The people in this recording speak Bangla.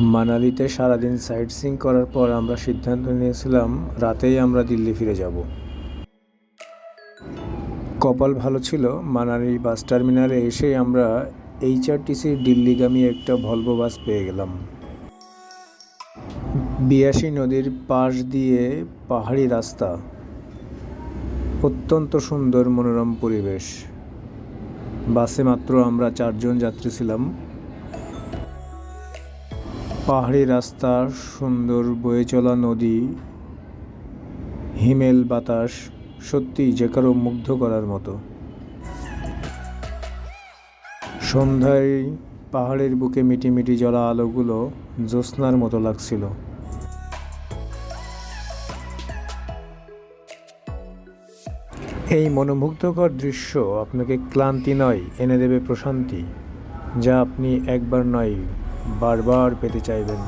মানালিতে সারাদিন সাইট সিং করার পর আমরা সিদ্ধান্ত নিয়েছিলাম, রাতেই আমরা দিল্লি ফিরে যাব। কপাল ভালো ছিল, মানালি বাস টার্মিনালে এসেই আমরা এইচআরটিসির দিল্লিগামী একটা ভলভো বাস পেয়ে গেলাম। বিয়াসী নদীর পাশ দিয়ে পাহাড়ি রাস্তা। অত্যন্ত সুন্দর মনোরম পরিবেশ। বাসে মাত্র আমরা চারজন যাত্রী ছিলাম। পাহাড়ি রাস্তা, সুন্দর বয়ে চলা নদী, হিমেল বাতাস সত্যি যে কারও মুগ্ধ করার মতো। সন্ধ্যায় পাহাড়ের বুকে মিটিমিটি জ্বলা আলোগুলো জ্যোৎস্নার মতো লাগছিল। এই মনোমুগ্ধকর দৃশ্য আপনাকে ক্লান্তি নয়, এনে দেবে প্রশান্তি, যা আপনি একবার নয় বারবার পেতে চাইবেন।